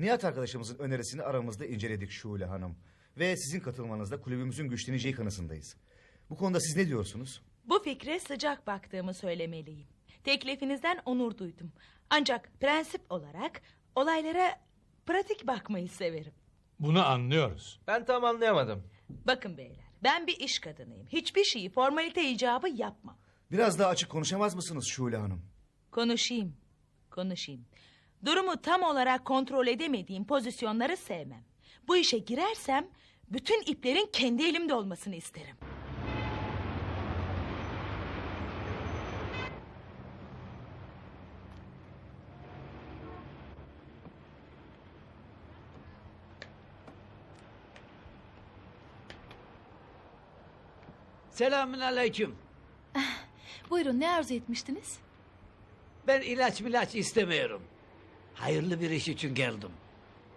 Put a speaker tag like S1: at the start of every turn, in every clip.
S1: Nihat arkadaşımızın önerisini aramızda inceledik Şule Hanım. Ve sizin katılmanızla kulübümüzün güçleneceği kanısındayız. Bu konuda siz ne diyorsunuz?
S2: Bu fikre sıcak baktığımı söylemeliyim. Teklifinizden onur duydum. Ancak prensip olarak olaylara pratik bakmayı severim.
S3: Bunu anlıyoruz.
S4: Ben tam anlayamadım.
S2: Bakın beyler, ben bir iş kadınıyım. Hiçbir şeyi formalite icabı yapmam.
S1: Biraz daha açık konuşamaz mısınız Şule Hanım?
S2: Konuşayım, konuşayım. Durumu tam olarak kontrol edemediğim pozisyonları sevmem. Bu işe girersem bütün iplerin kendi elimde olmasını isterim.
S5: Selamün aleyküm.
S6: Buyurun ne arzu etmiştiniz?
S5: Ben ilaç milaç istemiyorum. Hayırlı bir iş için geldim.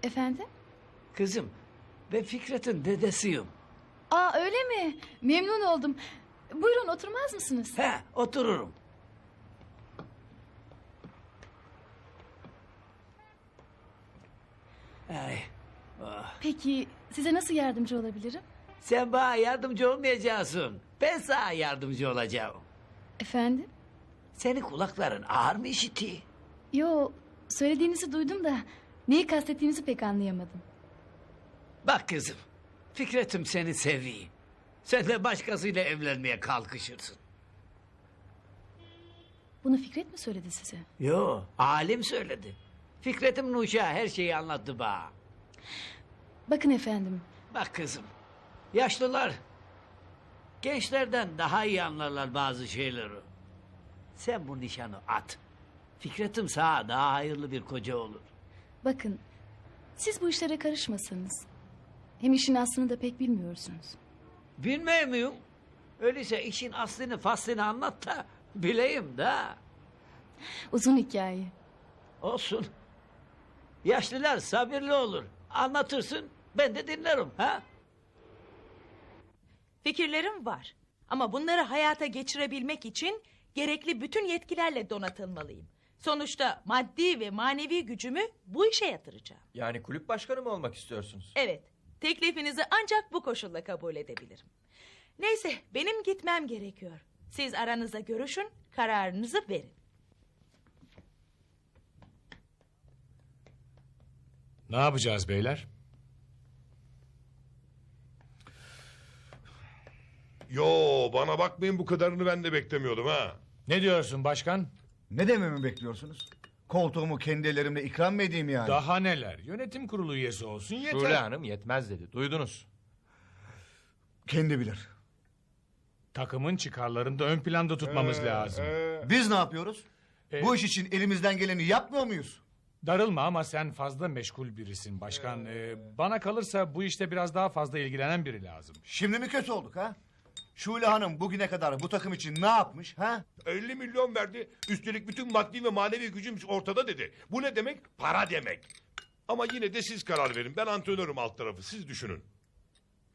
S6: Efendim?
S5: Kızım, ben Fikret'in dedesiyim.
S6: Aa öyle mi? Memnun oldum. Buyurun oturmaz mısınız?
S5: He, otururum. Ay,
S6: Peki size nasıl yardımcı olabilirim?
S5: sen bana yardımcı olmayacaksın. Ben sana yardımcı olacağım.
S6: Efendim?
S5: Senin kulakların ağır mı işitiyor?
S6: Yo söylediğinizi duydum da neyi kastettiğinizi pek anlayamadım.
S5: Bak kızım, Fikret'im seni seviyor. Sen de başkasıyla evlenmeye kalkışırsın.
S6: Bunu Fikret mi söyledi size?
S5: Yo, alim söyledi. Fikret'im Nuşa her şeyi anlattı bana.
S6: Bakın efendim
S5: Bak kızım, yaşlılar gençlerden daha iyi anlarlar bazı şeyleri. Sen bu nişanı at. Fikret'im sana daha hayırlı bir koca olur.
S6: bakın siz bu işlere karışmasanız. Hem işin aslını da pek bilmiyorsunuz.
S5: Bilmiyor muyum? Öyleyse işin aslını faslını anlat da bileyim da.
S6: Uzun hikaye.
S5: Olsun. Yaşlılar sabırlı olur. Anlatırsın ben de dinlerim ha.
S2: Fikirlerim var. Ama bunları hayata geçirebilmek için gerekli bütün yetkilerle donatılmalıyım. Sonuçta maddi ve manevi gücümü bu işe yatıracağım.
S4: Yani kulüp başkanı mı olmak istiyorsunuz?
S2: Evet, teklifinizi ancak bu koşulla kabul edebilirim. Neyse, benim gitmem gerekiyor. Siz aranızda görüşün, kararınızı verin.
S3: Ne yapacağız beyler?
S7: Yo bana bakmayın bu kadarını ben de beklemiyordum ha.
S3: Ne diyorsun başkan?
S1: Ne dememi bekliyorsunuz? Koltuğumu kendi ellerimle ikram mı edeyim yani?
S3: Daha neler? Yönetim kurulu üyesi olsun yeter.
S4: Şule Hanım yetmez dedi. Duydunuz.
S1: Kendi bilir.
S3: Takımın çıkarlarını da ön planda tutmamız lazım.
S1: Biz ne yapıyoruz?
S3: Ee,
S1: Bu iş için elimizden geleni yapmıyor muyuz?
S3: Darılma ama sen fazla meşgul birisin başkan. Ee, bana kalırsa bu işte biraz daha fazla ilgilenen biri lazım.
S1: Şimdi mi kötü olduk ha? Şule Hanım bugüne kadar bu takım için ne yapmış ha?
S7: 50 milyon verdi. Üstelik bütün maddi ve manevi gücüm ortada dedi. Bu ne demek? Para demek. Ama yine de siz karar verin. Ben antrenörüm alt tarafı. Siz düşünün.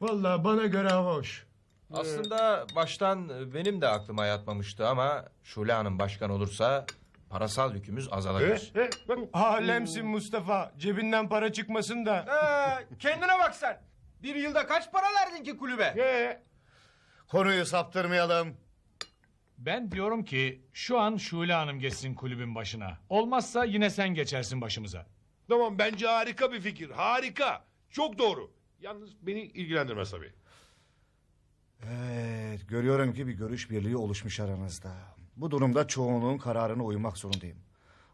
S8: Vallahi bana göre hoş.
S4: Aslında baştan benim de aklıma yatmamıştı ama Şule Hanım başkan olursa parasal yükümüz azalır.
S7: Eh, bak.
S8: Alemsin Mustafa. Cebinden para çıkmasın da.
S4: kendine bak sen. Bir yılda kaç para verdin ki kulübe?
S7: Ee,
S1: Konuyu saptırmayalım.
S3: Ben diyorum ki şu an Şule Hanım geçsin kulübün başına. Olmazsa yine sen geçersin başımıza.
S7: tamam bence harika bir fikir. Harika. Çok doğru. Yalnız beni ilgilendirmez tabii.
S1: Evet, görüyorum ki bir görüş birliği oluşmuş aranızda. Bu durumda çoğunluğun kararına uymak zorundayım.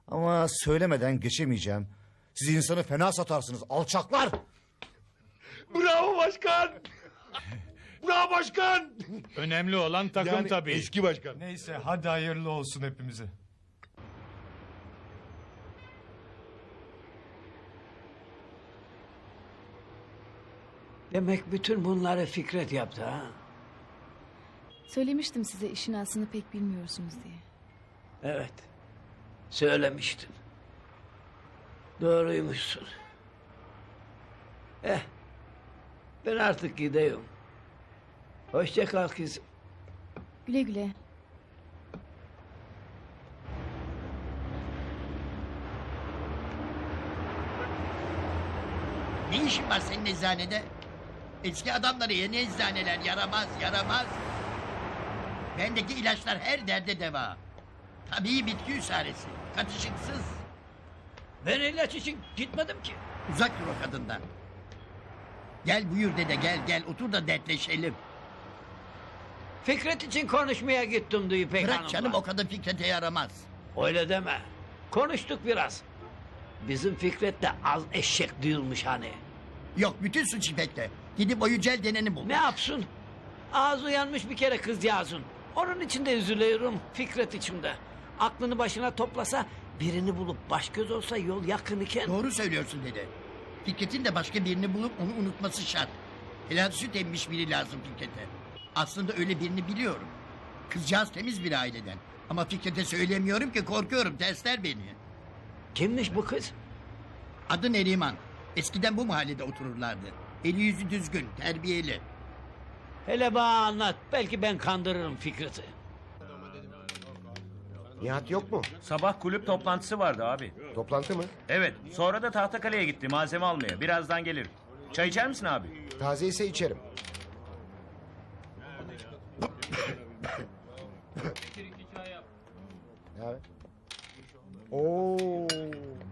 S1: Ama söylemeden geçemeyeceğim. Siz insanı fena satarsınız alçaklar.
S7: Bravo başkan. Bravo başkan.
S3: Önemli olan takım
S7: Yani
S3: tabii.
S7: Eski başkan.
S8: Neyse hadi hayırlı olsun hepimize.
S5: Demek bütün bunları Fikret yaptı ha.
S6: Söylemiştim size işin aslını pek bilmiyorsunuz diye.
S5: Evet. Söylemiştin. Doğruymuşsun. Eh. Ben artık gideyim. Hoşça kal kızım.
S6: Güle güle.
S9: Ne işin var senin eczanede? Eski adamları yeni eczaneler yaramaz yaramaz. Bendeki ilaçlar her derde deva. Tabii bitki üsaresi. Katışıksız.
S5: Ben ilaç için gitmedim ki.
S9: Uzak dur o kadından. Gel buyur dede gel gel otur da dertleşelim.
S5: Fikret için konuşmaya gittim diyor İpek
S9: Bırak canım o kadın Fikret'e yaramaz.
S5: Öyle deme. Konuştuk biraz. Bizim Fikret de az eşek duyulmuş hani.
S9: Yok bütün suç İpek'te. Gidip o yücel deneni bul.
S5: Ne yapsın? Ağzı yanmış bir kere kızcağızın. Onun için de üzülüyorum Fikret içimde. Aklını başına toplasa birini bulup baş göz olsa yol yakın iken.
S9: Doğru söylüyorsun dede. Fikret'in de başka birini bulup onu unutması şart. Helal süt emmiş biri lazım Fikret'e. Aslında öyle birini biliyorum. Kızcağız temiz bir aileden. Ama Fikret'e söylemiyorum ki korkuyorum tersler beni.
S5: Kimmiş bu kız?
S9: Adı Neriman. Eskiden bu mahallede otururlardı. Eli yüzü düzgün, terbiyeli.
S5: Hele bana anlat. Belki ben kandırırım Fikret'i.
S10: Nihat yok mu?
S11: Sabah kulüp toplantısı vardı abi.
S10: Toplantı mı?
S11: Evet, sonra da Tahtakale'ye gitti malzeme almaya. Birazdan gelir. Çay içer misin abi?
S10: Taze ise içerim. Haber? Oo.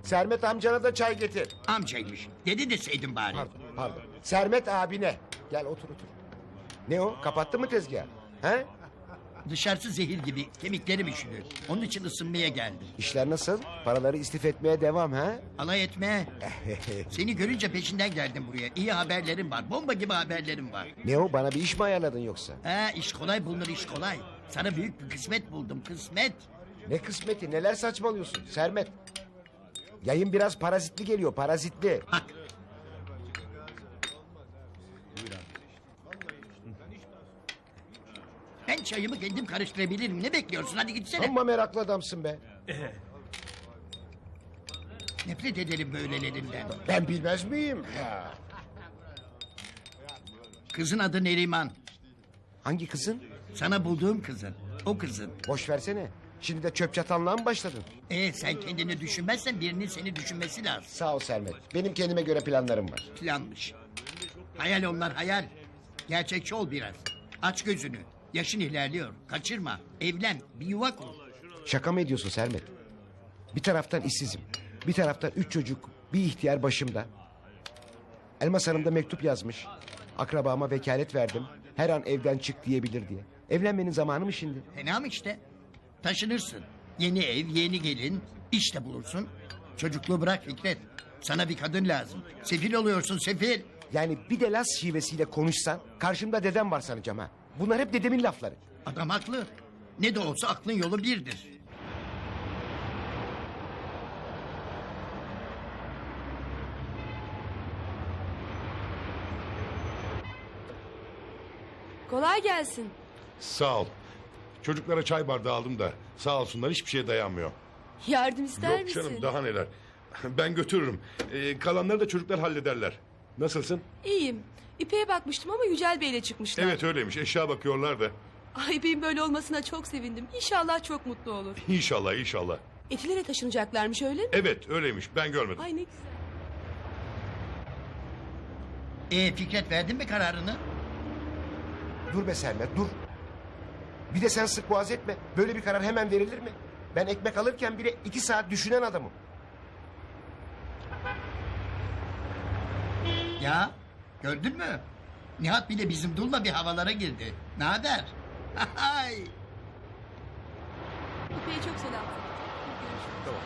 S10: Sermet amcana da çay getir.
S9: Amcaymış. Dedi deseydin bari.
S10: Pardon, pardon. Sermet abine. Gel otur otur. Ne o? Kapattı mı tezgahı? He?
S9: Dışarısı zehir gibi. Kemiklerim üşüdü. Onun için ısınmaya geldim.
S10: İşler nasıl? Paraları istif etmeye devam ha?
S9: Alay etme. Seni görünce peşinden geldim buraya. İyi haberlerim var. Bomba gibi haberlerim var.
S10: ne o? Bana bir iş mi ayarladın yoksa?
S9: Ha iş kolay bulunur iş kolay. Sana büyük bir kısmet buldum kısmet.
S10: Ne kısmeti? Neler saçmalıyorsun? Sermet. Yayın biraz parazitli geliyor. Parazitli.
S9: Ben çayımı kendim karıştırabilirim. Ne bekliyorsun? Hadi gitsene.
S10: Amma meraklı adamsın be.
S9: Nefret edelim böylelerinden.
S10: Ben bilmez miyim?
S9: Kızın adı Neriman.
S10: Hangi kızın?
S9: Sana bulduğum kızın. O kızın.
S10: Boş versene. Şimdi de çöp çatanlığa mı başladın?
S9: Ee sen kendini düşünmezsen birinin seni düşünmesi lazım.
S10: Sağ ol Sermet. Benim kendime göre planlarım var.
S9: Planmış. Hayal onlar hayal. Gerçekçi ol biraz. Aç gözünü. Yaşın ilerliyor. Kaçırma. Evlen. Bir yuva kur.
S10: Şaka mı ediyorsun Sermet? Bir taraftan işsizim. Bir taraftan üç çocuk. Bir ihtiyar başımda. Elmas Hanım da mektup yazmış. Akrabama vekalet verdim. Her an evden çık diyebilir diye. Evlenmenin zamanı mı şimdi?
S9: Fena mı işte? Taşınırsın. Yeni ev, yeni gelin. iş de bulursun. Çocukluğu bırak Fikret. Sana bir kadın lazım. Sefil oluyorsun sefil.
S10: Yani bir de Laz şivesiyle konuşsan karşımda dedem var sanacağım ha. Bunlar hep dedemin lafları.
S9: Adam haklı. Ne de olsa aklın yolu birdir.
S6: Kolay gelsin.
S7: Sağ ol. Çocuklara çay bardağı aldım da sağ olsunlar hiçbir şeye dayanmıyor.
S6: Yardım ister
S7: Yok canım daha neler. Ben götürürüm. Ee, kalanları da çocuklar hallederler. Nasılsın?
S6: İyiyim. İpek'e bakmıştım ama Yücel Bey'le çıkmışlar.
S7: Evet öyleymiş eşya bakıyorlar da.
S6: Ay İpek'in böyle olmasına çok sevindim. İnşallah çok mutlu olur.
S7: İnşallah inşallah.
S6: Etilere taşınacaklarmış öyle mi?
S7: Evet öyleymiş ben görmedim.
S6: Ay ne güzel.
S9: Ee Fikret verdin mi kararını?
S10: Dur be Sermet dur. Bir de sen sık boğaz etme. Böyle bir karar hemen verilir mi? Ben ekmek alırken bile iki saat düşünen adamım.
S9: Ya gördün mü? Nihat bile bizim dulla bir havalara girdi. Ne haber? Hay.
S6: İpek'e çok selam. Görüşürüz.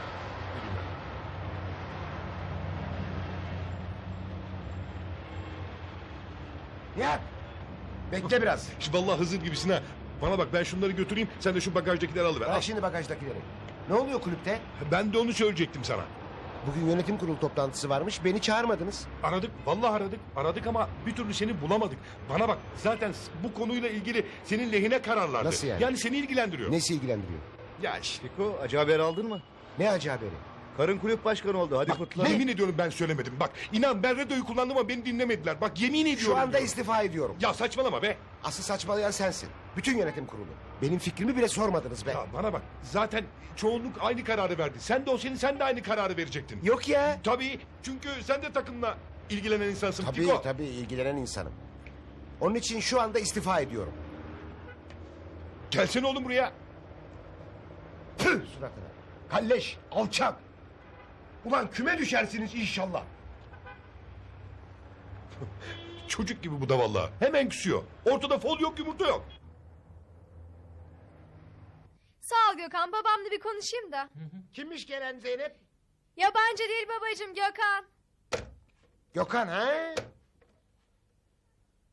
S10: Nihat. Bekle biraz.
S7: Vallahi Hızır gibisin ha. Bana bak ben şunları götüreyim sen de şu bagajdakileri alıver. Al.
S10: Şimdi bagajdakileri. Ne oluyor kulüpte?
S7: Ben de onu söyleyecektim sana.
S10: Bugün yönetim kurulu toplantısı varmış. Beni çağırmadınız.
S7: Aradık vallahi aradık. Aradık ama bir türlü seni bulamadık. Bana bak zaten bu konuyla ilgili senin lehine kararlardı.
S10: Nasıl yani?
S7: Yani seni ilgilendiriyor.
S10: Nesi ilgilendiriyor?
S7: Ya işte.
S12: Fiko acı haber aldın mı?
S10: Ne acı haberi?
S12: Karın kulüp başkanı oldu. Hadi kutla.
S7: Yemin ediyorum ben söylemedim. Bak inan ben radyoyu kullandım ama beni dinlemediler. Bak yemin ediyorum.
S10: Şu anda
S7: diyorum.
S10: istifa ediyorum.
S7: Ya saçmalama be.
S10: Asıl saçmalayan sensin. Bütün yönetim kurulu. Benim fikrimi bile sormadınız be.
S7: Ya bana bak zaten çoğunluk aynı kararı verdi. Sen de olsaydın sen de aynı kararı verecektin.
S10: Yok ya.
S7: Tabii çünkü sen de takımla ilgilenen insansın
S10: Tabii
S7: Fiko.
S10: tabii ilgilenen insanım. Onun için şu anda istifa ediyorum.
S7: Gelsene oğlum buraya.
S10: Tüh suratına. Kalleş, alçak. Ulan küme düşersiniz inşallah.
S7: Çocuk gibi bu da vallahi. Hemen küsüyor. Ortada fol yok yumurta yok.
S13: Sağ ol Gökhan. Babamla bir konuşayım da.
S10: Kimmiş gelen Zeynep?
S13: Yabancı değil babacığım Gökhan.
S10: Gökhan ha?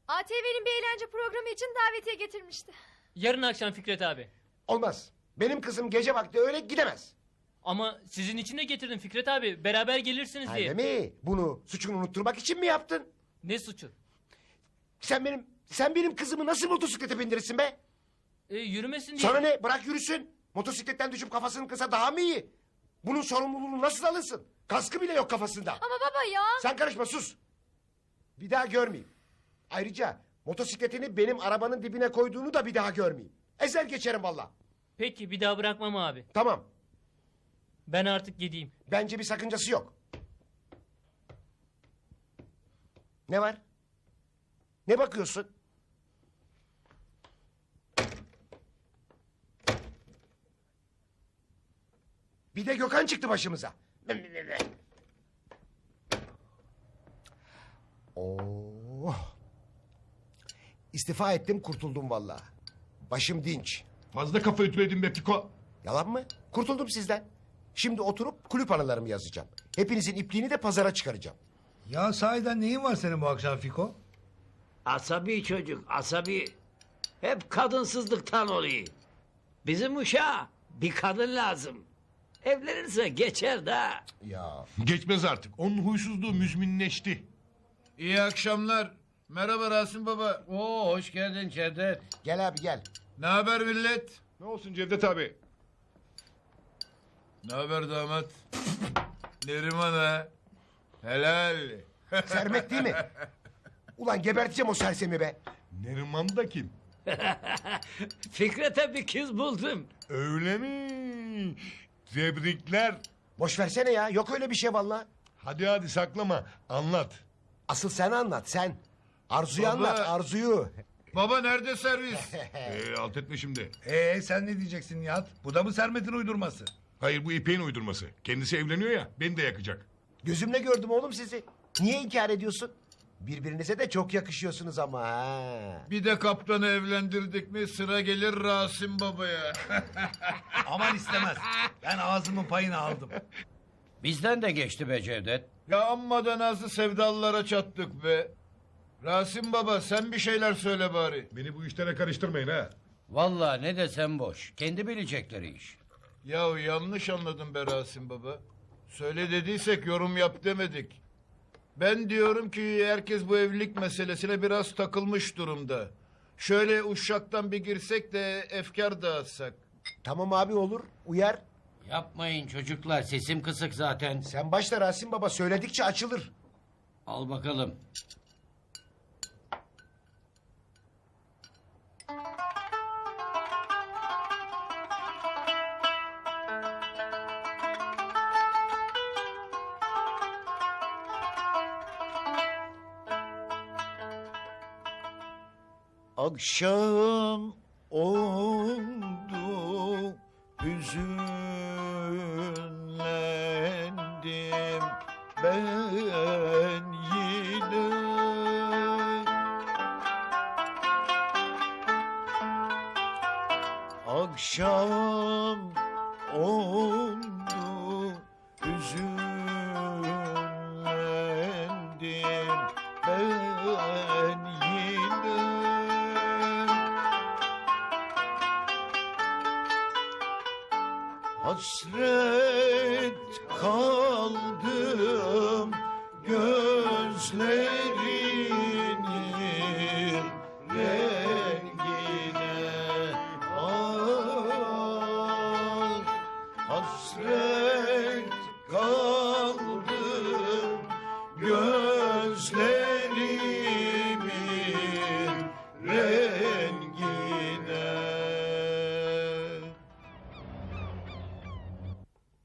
S13: ATV'nin bir eğlence programı için davetiye getirmişti.
S14: Yarın akşam Fikret abi.
S10: Olmaz. Benim kızım gece vakti öyle gidemez.
S14: Ama sizin için de getirdim Fikret abi. Beraber gelirsiniz
S10: Öyle
S14: diye.
S10: mi? Bunu suçunu unutturmak için mi yaptın?
S14: Ne suçu?
S10: Sen benim sen benim kızımı nasıl motosiklete bindirirsin be?
S14: E, yürümesin diye.
S10: Sana ne? Bırak yürüsün. Motosikletten düşüp kafasını kısa daha mı iyi? Bunun sorumluluğunu nasıl alırsın? Kaskı bile yok kafasında.
S13: Ama baba ya.
S10: Sen karışma sus. Bir daha görmeyeyim. Ayrıca motosikletini benim arabanın dibine koyduğunu da bir daha görmeyeyim. Ezer geçerim valla.
S14: Peki bir daha bırakmam abi.
S10: Tamam.
S14: Ben artık gideyim.
S10: Bence bir sakıncası yok. Ne var? Ne bakıyorsun? Bir de Gökhan çıktı başımıza. Oh. İstifa ettim kurtuldum vallahi. Başım dinç.
S7: Fazla kafa ütüledin be Fiko.
S10: Yalan mı? Kurtuldum sizden. Şimdi oturup kulüp anılarımı yazacağım. Hepinizin ipliğini de pazara çıkaracağım.
S15: Ya sahiden neyin var senin bu akşam Fiko?
S5: Asabi çocuk, asabi. Hep kadınsızlıktan oluyor. Bizim uşağa bir kadın lazım. Evlenirse geçer de.
S10: Ya
S7: Geçmez artık. Onun huysuzluğu müzminleşti.
S15: İyi akşamlar. Merhaba Rasim Baba. Oo hoş geldin Cevdet.
S10: gel abi gel.
S15: Ne haber millet?
S7: Ne olsun Cevdet abi?
S15: Ne haber damat? Neriman ha? Helal.
S10: Sermet değil mi? Ulan geberteceğim o sersemi be.
S7: Neriman da kim?
S5: Fikret'e bir kız buldum.
S7: Öyle mi? Tebrikler.
S10: Boş versene ya. Yok öyle bir şey vallahi.
S7: Hadi hadi saklama. Anlat.
S10: Asıl sen anlat sen. Arzuyu
S15: Baba.
S10: anlat Arzuyu.
S15: Baba nerede servis?
S7: Ee, alt etme şimdi.
S15: Ee sen ne diyeceksin Nihat? Bu da mı Sermet'in uydurması?
S7: Hayır bu İpek'in uydurması. Kendisi evleniyor ya beni de yakacak.
S10: Gözümle gördüm oğlum sizi. Niye inkar ediyorsun? Birbirinize de çok yakışıyorsunuz ama ha.
S15: Bir de kaptanı evlendirdik mi sıra gelir Rasim Baba'ya. Aman istemez. Ben ağzımın payını aldım.
S5: Bizden de geçti be Cevdet.
S15: Ya amma da nazlı sevdalılara çattık be. Rasim Baba sen bir şeyler söyle bari.
S7: Beni bu işlere karıştırmayın ha.
S5: Vallahi ne desem boş. Kendi bilecekleri iş.
S15: Ya yanlış anladın be Rasim Baba. Söyle dediysek yorum yap demedik. Ben diyorum ki herkes bu evlilik meselesine biraz takılmış durumda. Şöyle uşaktan bir girsek de efkar dağıtsak.
S10: Tamam abi olur. Uyar.
S5: Yapmayın çocuklar sesim kısık zaten.
S10: Sen başla Rasim Baba. Söyledikçe açılır.
S5: Al bakalım.
S12: Akşam oldu hüzünlendim ben yine. Akşam oldu Hasret kaldım gözlerimin rengine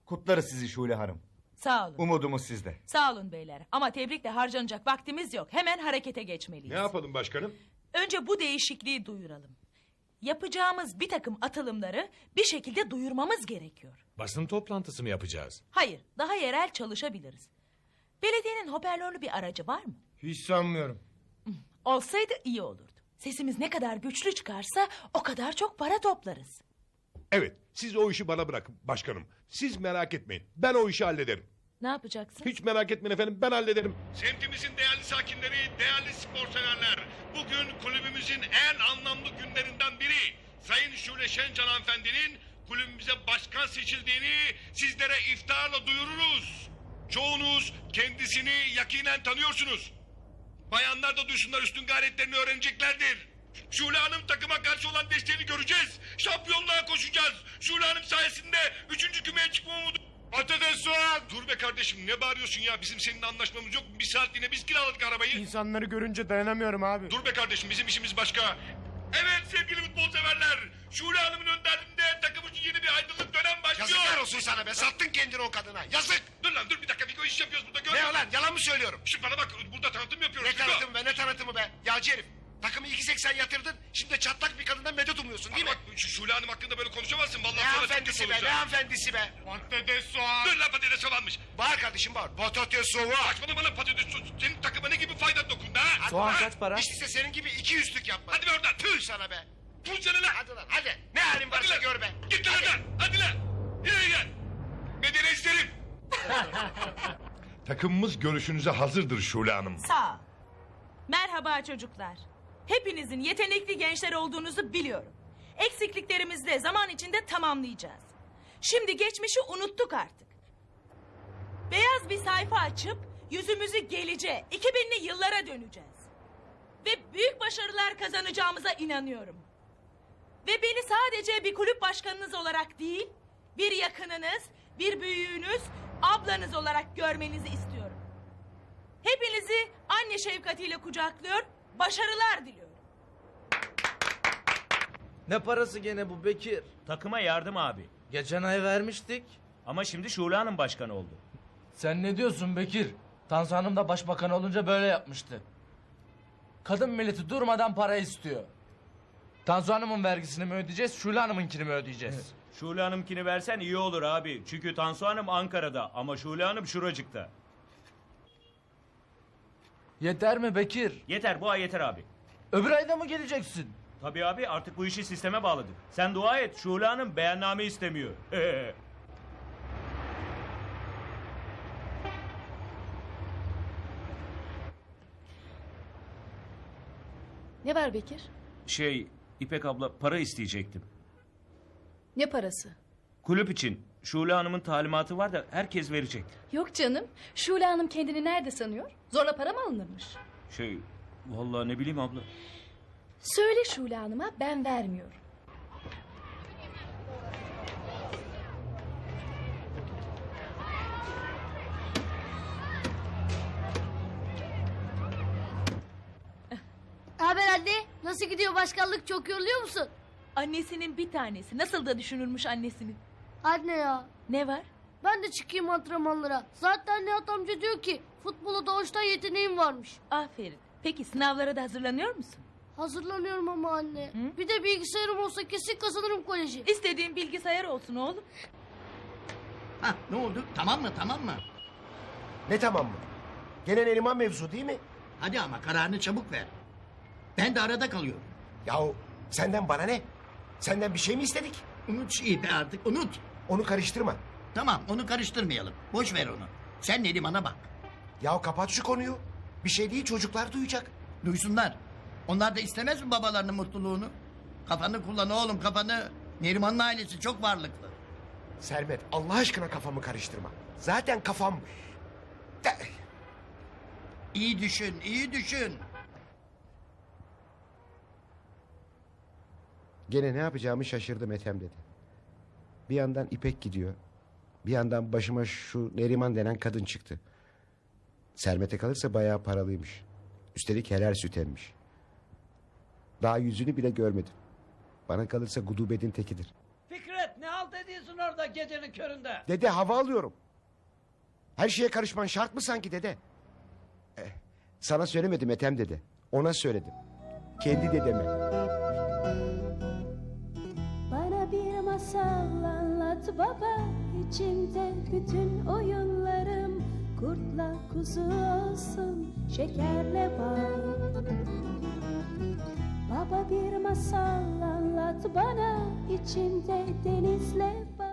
S12: Kutlarız sizi Şule Hanım.
S2: Sağ olun.
S12: Umudumuz sizde.
S2: Sağ olun beyler. Ama tebrikle harcanacak vaktimiz yok. Hemen harekete geçmeliyiz.
S7: Ne yapalım başkanım?
S2: Önce bu değişikliği duyuralım. Yapacağımız bir takım atılımları bir şekilde duyurmamız gerekiyor.
S3: Basın toplantısı mı yapacağız?
S2: Hayır, daha yerel çalışabiliriz. Belediyenin hoparlörlü bir aracı var mı?
S15: Hiç sanmıyorum.
S2: Olsaydı iyi olurdu. Sesimiz ne kadar güçlü çıkarsa o kadar çok para toplarız.
S7: Evet siz o işi bana bırakın başkanım. Siz merak etmeyin. Ben o işi hallederim.
S2: Ne yapacaksın?
S7: Hiç merak etmeyin efendim ben hallederim. Semtimizin değerli sakinleri, değerli spor severler. Bugün kulübümüzün en anlamlı günlerinden biri. Sayın Şule Şencan hanımefendinin kulübümüze başkan seçildiğini sizlere iftarla duyururuz. Çoğunuz kendisini yakinen tanıyorsunuz. Bayanlar da duysunlar üstün gayretlerini öğreneceklerdir. Şule Hanım takıma karşı olan desteğini göreceğiz. Şampiyonluğa koşacağız. Şule Hanım sayesinde üçüncü kümeye çıkma soğan. Dur be kardeşim ne bağırıyorsun ya bizim seninle anlaşmamız yok mu? Bir saatliğine biz kiraladık arabayı.
S15: İnsanları görünce dayanamıyorum abi.
S7: Dur be kardeşim bizim işimiz başka. Evet sevgili futbol severler. Şule Hanım'ın önderliğinde takım için yeni bir aydınlık dönem başlıyor.
S10: Yazıklar olsun sana be. Sattın kendini o kadına. Yazık.
S7: Dur lan dur bir dakika Fiko iş yapıyoruz burada. Gör.
S10: Ne lan? Yalan mı söylüyorum?
S7: Şimdi bana bak burada tanıtım yapıyoruz.
S10: Ne
S7: Fiko.
S10: tanıtımı be? Ne tanıtımı be? Yağcı herif. Takımı 2.80 yatırdın. Şimdi de çatlak bir kadından medet umuyorsun değil mi?
S7: bak şu Şule Hanım hakkında böyle konuşamazsın. Vallahi
S10: Ne
S7: sonra çok
S10: hanımefendisi
S7: kötü
S10: be? Ne
S7: olacak.
S10: hanımefendisi be?
S7: Patates soğan. Dur lan patates soğanmış.
S10: Bağır kardeşim bağır. Patates soğuk.
S7: Saçmalama lan patates soğan. Senin takıma ne gibi fayda dokundu ha?
S10: Soğan kaç para? Değilse senin gibi iki yüzlük yapma.
S7: Hadi be oradan.
S10: Tüh sana be.
S7: Tuz seni lan.
S10: Hadi lan hadi. Ne halin varsa
S7: lan.
S10: gör be.
S7: Git lan oradan. Hadi lan. Yürü gel. Medeni isterim. Takımımız görüşünüze hazırdır Şule Hanım.
S2: Sağ ol. Merhaba çocuklar. Hepinizin yetenekli gençler olduğunuzu biliyorum. Eksikliklerimizi de zaman içinde tamamlayacağız. Şimdi geçmişi unuttuk artık. Beyaz bir sayfa açıp yüzümüzü geleceğe, 2000'li yıllara döneceğiz. Ve büyük başarılar kazanacağımıza inanıyorum. Ve beni sadece bir kulüp başkanınız olarak değil, bir yakınınız, bir büyüğünüz, ablanız olarak görmenizi istiyorum. Hepinizi anne şefkatiyle kucaklıyor, başarılar diliyorum.
S4: Ne parası gene bu Bekir?
S11: Takıma yardım abi.
S4: Geçen ay vermiştik.
S11: Ama şimdi Şule Hanım başkan oldu.
S16: Sen ne diyorsun Bekir? Tansu Hanım da başbakan olunca böyle yapmıştı. Kadın milleti durmadan para istiyor. Tansu Hanım'ın vergisini mi ödeyeceğiz, Şule Hanım'ınkini mi ödeyeceğiz?
S11: Şule Hanım'kini versen iyi olur abi. Çünkü Tansu Hanım Ankara'da ama Şule Hanım şuracıkta.
S16: Yeter mi Bekir?
S11: Yeter bu ay yeter abi.
S16: Öbür ayda mı geleceksin?
S11: Tabii abi artık bu işi sisteme bağladık. Sen dua et Şule Hanım beyanname istemiyor.
S6: Ne var Bekir?
S11: şey İpek abla para isteyecektim.
S6: Ne parası?
S11: Kulüp için Şule Hanım'ın talimatı var da herkes verecek.
S6: Yok canım. Şule Hanım kendini nerede sanıyor? Zorla para mı alınırmış?
S11: Şey vallahi ne bileyim abla.
S6: Söyle Şule Hanım'a ben vermiyorum.
S13: Haber anne? Nasıl gidiyor başkanlık çok yoruluyor musun?
S2: Annesinin bir tanesi. Nasıl da düşünürmüş annesini.
S13: Anne ya.
S2: Ne var?
S13: Ben de çıkayım antrenmanlara. Zaten Nihat amca diyor ki futbola doğuştan yeteneğim varmış.
S2: Aferin. Peki sınavlara da hazırlanıyor musun?
S13: Hazırlanıyorum ama anne. Bir de bilgisayarım olsa kesin kazanırım koleji.
S2: İstediğin bilgisayar olsun oğlum.
S9: Hah ne oldu? Tamam mı tamam mı?
S10: Ne tamam mı? Gene Neriman mevzu değil mi?
S9: Hadi ama kararını çabuk ver. Ben de arada kalıyorum.
S10: Yahu senden bana ne? Senden bir şey mi istedik?
S9: Unut şu ipi artık unut.
S10: Onu karıştırma.
S9: Tamam onu karıştırmayalım. Boş ver onu. Sen Neriman'a bak.
S10: Yahu kapat şu konuyu. Bir şey değil çocuklar duyacak.
S9: Duysunlar. Onlar da istemez mi babalarının mutluluğunu? Kafanı kullan oğlum kafanı. Neriman'ın ailesi çok varlıklı.
S10: Sermet Allah aşkına kafamı karıştırma. Zaten kafam... De-
S9: İyi düşün, iyi düşün.
S10: Gene ne yapacağımı şaşırdım Ethem dedi. Bir yandan İpek gidiyor. Bir yandan başıma şu Neriman denen kadın çıktı. Sermet'e kalırsa bayağı paralıymış. Üstelik helal süt emmiş. Daha yüzünü bile görmedim. Bana kalırsa gudubedin tekidir.
S5: Fikret ne halt ediyorsun orada gecenin köründe?
S10: Dede hava alıyorum. Her şeye karışman şart mı sanki dede? Eh, sana söylemedim Ethem dede. Ona söyledim. Kendi dedeme.
S13: Baba içinde bütün oyunlarım Kurtla kuzu olsun şekerle bal. Baba bir masal anlat bana içinde denizle bal